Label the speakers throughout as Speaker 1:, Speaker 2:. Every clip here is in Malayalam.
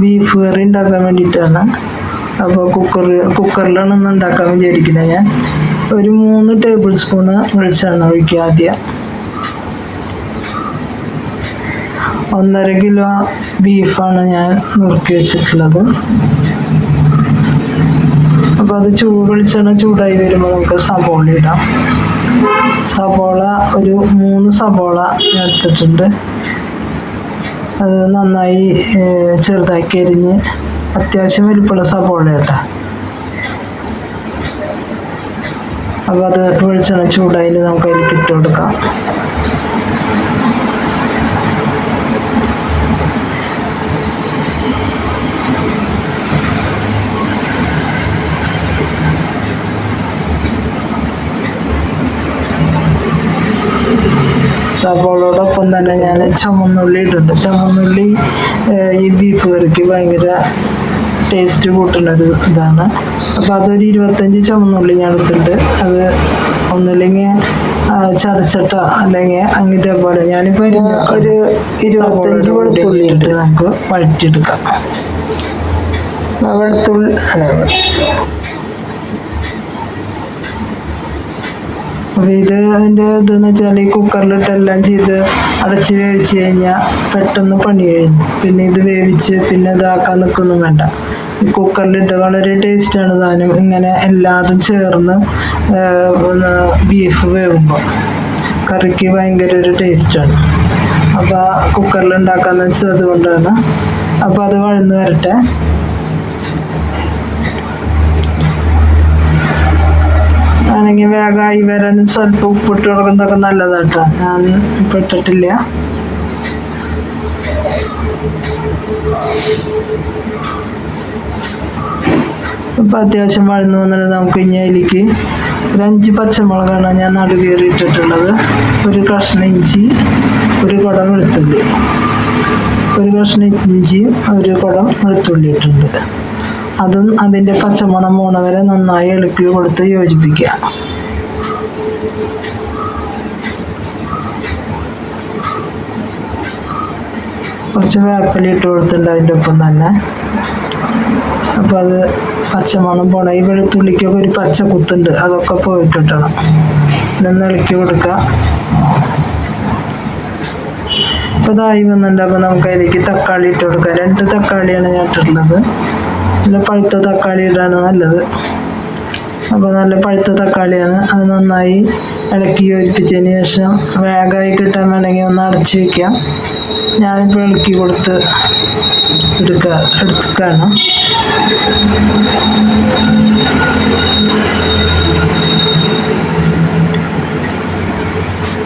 Speaker 1: ബീഫ് കറി ഉണ്ടാക്കാൻ വേണ്ടിയിട്ടാണ്. അപ്പോൾ കുക്കർ കുക്കറിലാണ് ഒന്ന് ഉണ്ടാക്കാൻ വിചാരിക്കുന്നത് ഞാൻ. ഒരു മൂന്ന് ടേബിൾ സ്പൂണ് വെളിച്ചെണ്ണ ഒഴിക്കുക ആദ്യം. ഒന്നര കിലോ ബീഫാണ് ഞാൻ നുറുക്കി വെച്ചിട്ടുള്ളത്. അപ്പോൾ അത് ചൂട് വെളിച്ചെണ്ണ ചൂടായി വരുമ്പോൾ നമുക്ക് സബോള ഇടാം. സബോള ഒരു മൂന്ന് സബോള ഞാൻ എടുത്തിട്ടുണ്ട്. അത് നന്നായി ചെറുതാക്കി അരിഞ്ഞ് അത്യാവശ്യം വലിപ്പമുള്ള സബോള കേട്ടോ. അപ്പോൾ അത് വെളിച്ചെണ്ണ ചൂടായി നമുക്ക് അതിൽ ഇട്ട് കൊടുക്കാം. സബോളോടൊപ്പം തന്നെ ഞാൻ ചുമന്നുള്ളി ഇട്ടുണ്ട് ചുമന്നുള്ളി ഈ ബീഫ് കറിക്ക് ഭയങ്കര ടേസ്റ്റ് കൂട്ടുന്ന ഒരു ഇതാണ്. അപ്പോൾ അതൊരു ഇരുപത്തഞ്ച് ചുമന്നുള്ളി ഞാൻ എടുത്തിട്ടുണ്ട്. അത് ഒന്നില്ലെങ്കിൽ ചതച്ചിട്ടോ അല്ലെങ്കിൽ അങ്ങനത്തെ പോലെ ഞാനിപ്പോൾ ഒരു ഇരുപത്തഞ്ച് വെളുത്തുള്ളി ഇട്ട്. നമുക്ക് വഴറ്റിയെടുക്കാം. വെളുത്തുള്ളി അപ്പോൾ ഇത് അതിന്റെ ഇതെന്ന് വെച്ചാൽ ഈ കുക്കറിലിട്ട് എല്ലാം ചെയ്ത് അടച്ച് വേവിച്ച് കഴിഞ്ഞാൽ പെട്ടെന്ന് പണി കഴിഞ്ഞു പിന്നെ ഇത് വേവിച്ച് പിന്നെ ഇതാക്കാൻ നിൽക്കൊന്നും വേണ്ട. കുക്കറിലിട്ട് വളരെ ടേസ്റ്റാണ് താനും ഇങ്ങനെ എല്ലാതും ചേർന്ന് ബീഫ് വേവുമ്പോൾ കറിക്ക് ഭയങ്കര ഒരു ടേസ്റ്റാണ് അപ്പോൾ കുക്കറിൽ ഉണ്ടാക്കാന്ന് വെച്ചത് അതുകൊണ്ടാണ്. അപ്പോൾ അത് വഴന്ന് വരട്ടെ. ആണെങ്കിൽ വേഗമായി വരാനും സ്വല്പം ഉപ്പിട്ട് കൊടുക്കുന്നതൊക്കെ നല്ലതാട്ടോ. ഞാൻ ഇപ്പം ഇട്ടിട്ടില്ല. ഇപ്പം അത്യാവശ്യം വഴന്നു വന്നിട്ട് നമുക്ക് ഇനി അതിലേക്ക് ഒരു അഞ്ച് പച്ചമുളകാണ് ഞാൻ നടുകേറി ഇട്ടിട്ടുള്ളത്. ഒരു കഷ്ണം ഇഞ്ചി ഒരു കുടം വെളുത്തുള്ളി. ഒരു കഷ്ണം ഇഞ്ചിയും ഒരു കുടം വെളുത്തുള്ളി ഇട്ടിട്ടുണ്ട്. അതും അതിന്റെ പച്ചമണം മൂണ വരെ നന്നായി ഇളക്കി കൊടുത്ത് യോജിപ്പിക്കുക. കുറച്ച് വേപ്പലി ഇട്ട് കൊടുത്തിട്ടുണ്ട് അതിന്റെ ഒപ്പം തന്നെ. അപ്പോൾ അത് പച്ചമണം പോണ. ഈ വെളുത്തുള്ളിക്കൊക്കെ ഒരു പച്ച കുത്തുണ്ട് അതൊക്കെ പോയിട്ട് കിട്ടണം ഇതൊന്ന് ഇളക്കി കൊടുക്കുക. അപ്പോൾ ഇതായി വന്നിട്ടുണ്ട്. അപ്പോൾ നമുക്ക് അതിലേക്ക് തക്കാളി ഇട്ട് കൊടുക്കാം രണ്ട് തക്കാളിയാണ് ഞാൻ ഇട്ടിട്ടുള്ളത്. നല്ല പഴുത്ത തക്കാളി ഇടാണ് നല്ലത്. അപ്പോൾ നല്ല പഴുത്ത തക്കാളിയാണ്. അത് നന്നായി ഇളക്കി യോജിപ്പിച്ചതിന് ശേഷം വേഗമായി കിട്ടാൻ വേണമെങ്കിൽ ഒന്ന് അടച്ച് വയ്ക്കാം ഞാനിപ്പോൾ ഇളക്കി കൊടുത്ത് എടുക്കുക എടുക്കുകയാണ്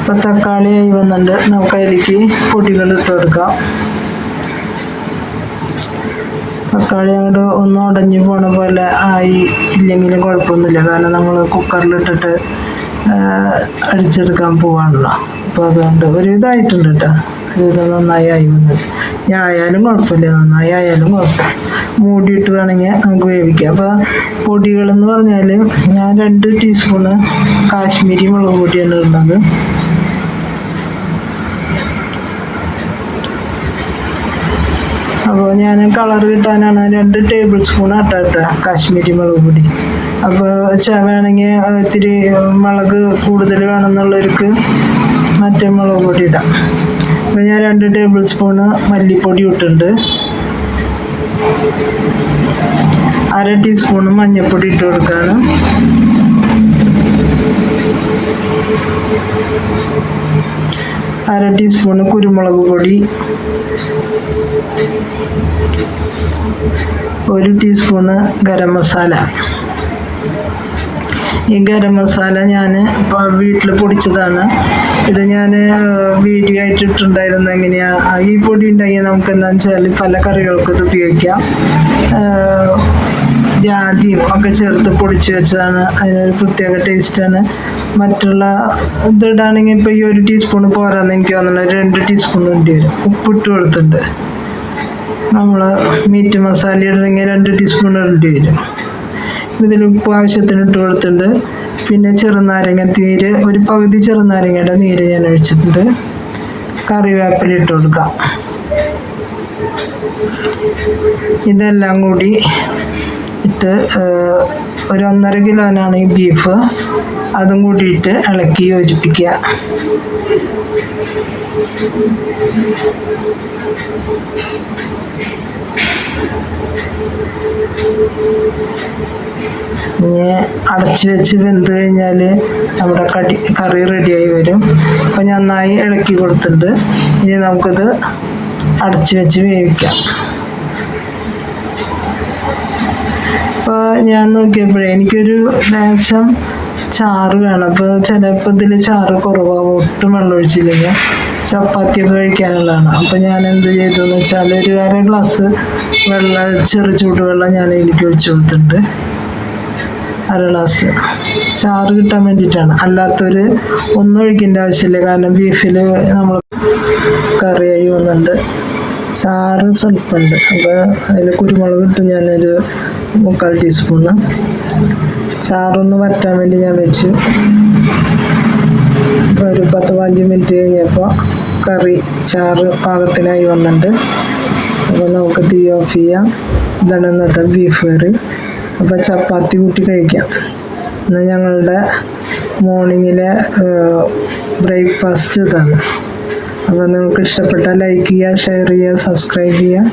Speaker 1: ഇപ്പം തക്കാളി ആയി വന്നിട്ടുണ്ട്. നമുക്ക് അതിലേക്ക് പൊടികൾ ഇട്ട് കൊടുക്കാം. തക്കാളി അങ്ങോട്ട് ഒന്ന് ഉടഞ്ഞു പോണ പോലെ ആയി ഇല്ലെങ്കിലും കുഴപ്പമൊന്നുമില്ല. കാരണം നമ്മൾ കുക്കറിലിട്ടിട്ട് അടിച്ചെടുക്കാൻ പോവാണല്ലോ. അപ്പോൾ അതുകൊണ്ട് ഒരു ഇതായിട്ടുണ്ട് കേട്ടോ ഇത് നന്നായി ആയി വന്നത്. ഞാൻ ആയാലും കുഴപ്പമില്ല. നന്നായി ആയാലും കുഴപ്പമില്ല. മൂടിയിട്ട് വേണമെങ്കിൽ നമുക്ക് വേവിക്കാം. അപ്പോൾ പൊടികളെന്ന് പറഞ്ഞാൽ ഞാൻ രണ്ട് ടീസ്പൂണ് കാശ്മീരി മുളക് പൊടിയാണ് ഇടുന്നത് അപ്പോൾ ഞാൻ കളർ കിട്ടാനാണ് രണ്ട് ടേബിൾ സ്പൂൺ ആട്ടാട്ട കാശ്മീരി മുളക് പൊടി. അപ്പോൾ വേണമെങ്കിൽ ഇത്തിരി മുളക് കൂടുതൽ വേണമെന്നുള്ളവർക്ക് മറ്റേ മുളക് പൊടി ഇടാം. അപ്പോൾ ഞാൻ രണ്ട് ടേബിൾ സ്പൂണ് മല്ലിപ്പൊടി ഇട്ടിട്ടുണ്ട്. അര ടീസ്പൂണ് മഞ്ഞൾപ്പൊടി ഇട്ട് കൊടുക്കുകയാണ് അര ടീസ്പൂണ് കുരുമുളക് പൊടി. ഒരു ടീസ്പൂണ് ഗരം മസാല. ഈ ഗരം മസാല ഞാൻ ഇപ്പോൾ വീട്ടിൽ പൊടിച്ചതാണ്. ഇത് ഞാൻ വീഡിയോ ആയിട്ട് ഇട്ടിട്ടുണ്ടായിരുന്നു എങ്ങനെയാണ് ഈ പൊടി ഉണ്ടെങ്കിൽ നമുക്ക് എന്താണെന്ന് വെച്ചാൽ പല കറികൾക്കും ഇത് ഉപയോഗിക്കാം. ജാതിയും ഒക്കെ ചേർത്ത് പൊടിച്ച് വെച്ചതാണ്. അതിനൊരു പ്രത്യേക ടേസ്റ്റാണ് മറ്റുള്ള ഇതിടാണെങ്കിൽ ഇപ്പോൾ ഈ ഒരു ടീസ്പൂൺ പോരാന്ന് എനിക്ക് തോന്നുന്നു. രണ്ട് ടീസ്പൂൺ വേണ്ടി വരും. ഉപ്പിട്ട് കൊടുത്തിട്ട്. നമ്മൾ മീറ്റ് മസാല ഇടണമെങ്കിൽ രണ്ട് ടീസ്പൂൺ ഇടേണ്ടി വരും. ഇതിൽ ഉപ്പ് ആവശ്യത്തിന് ഇട്ട് കൊടുത്തിട്ടുണ്ട്. പിന്നെ ചെറുനാരങ്ങ നീര് ഒരു പകുതി ചെറുനാരങ്ങയുടെ നീര് ഞാൻ ഒഴിച്ചിട്ടുണ്ട്. കറിവേപ്പില ഇട്ട് കൊടുക്കാം. ഇതെല്ലാം കൂടി ഇട്ട് ഒരു ഒന്നര കിലോനാണ് ഈ ബീഫ് അതും കൂടിയിട്ട് ഇളക്കി യോജിപ്പിക്കുക. ഇനി അടച്ചു വെച്ച് വെന്ത് കഴിഞ്ഞാൽ നമ്മുടെ കടി കറി റെഡിയായി വരും. അപ്പോൾ നന്നായി ഇളക്കി കൊടുത്തിട്ടുണ്ട്. ഇനി നമുക്കിത് അടച്ചു വെച്ച് വേവിക്കാം അപ്പോൾ ഞാൻ നോക്കിയപ്പോഴേ എനിക്കൊരു ലേശം ചാറ് വേണം. അപ്പോൾ ചിലപ്പോൾ ഇതിൽ ചാറ് കുറവാകും ഒട്ടും വെള്ളം ഒഴിച്ചില്ലെങ്കിൽ ചപ്പാത്തിയൊക്കെ കഴിക്കാനുള്ളതാണ്. അപ്പോൾ ഞാൻ എന്ത് ചെയ്തു എന്ന് വെച്ചാൽ ഒരു അര ഗ്ലാസ് വെള്ളം ചെറു ചൂടുവെള്ളം ഞാൻ എനിക്ക് ഒഴിച്ചു കൊടുത്തിട്ടുണ്ട്. അര ഗ്ലാസ് ചാറ് കിട്ടാൻ വേണ്ടിയിട്ടാണ്. അല്ലാത്തൊരു ഒന്നും ഒഴിക്കേണ്ട ആവശ്യമില്ല. കാരണം ബീഫിൽ നമ്മൾ കറിയായി വന്നിട്ടുണ്ട്. ചാറ് സ്വല്പമുണ്ട് അപ്പോൾ അതിൽ കുരുമുളക് ഇട്ട് ഞാനൊരു മുക്കാൽ ടീസ്പൂണ് ചാറൊന്ന് വറ്റാൻ വേണ്ടി ഞാൻ വെച്ചു. ഒരു പത്ത് പതിനഞ്ച് മിനിറ്റ് കഴിഞ്ഞപ്പോൾ കറി ചാറ് പാകത്തിനായി വന്നിട്ടുണ്ട്. അപ്പോൾ നമുക്ക് തീ ഓഫ് ചെയ്യാം. ഇതാണ് ഇന്നത്തെ ബീഫ് കറി അപ്പോൾ ചപ്പാത്തി കൂട്ടി കഴിക്കാം. ഇന്ന് ഞങ്ങളുടെ മോർണിംഗിലെ ബ്രേക്ക്ഫാസ്റ്റ് ഇതാണ്. അപ്പോൾ നിങ്ങൾക്ക് ഇഷ്ടപ്പെട്ടാൽ ലൈക്ക് ചെയ്യുക ഷെയർ ചെയ്യുക സബ്സ്ക്രൈബ് ചെയ്യുക.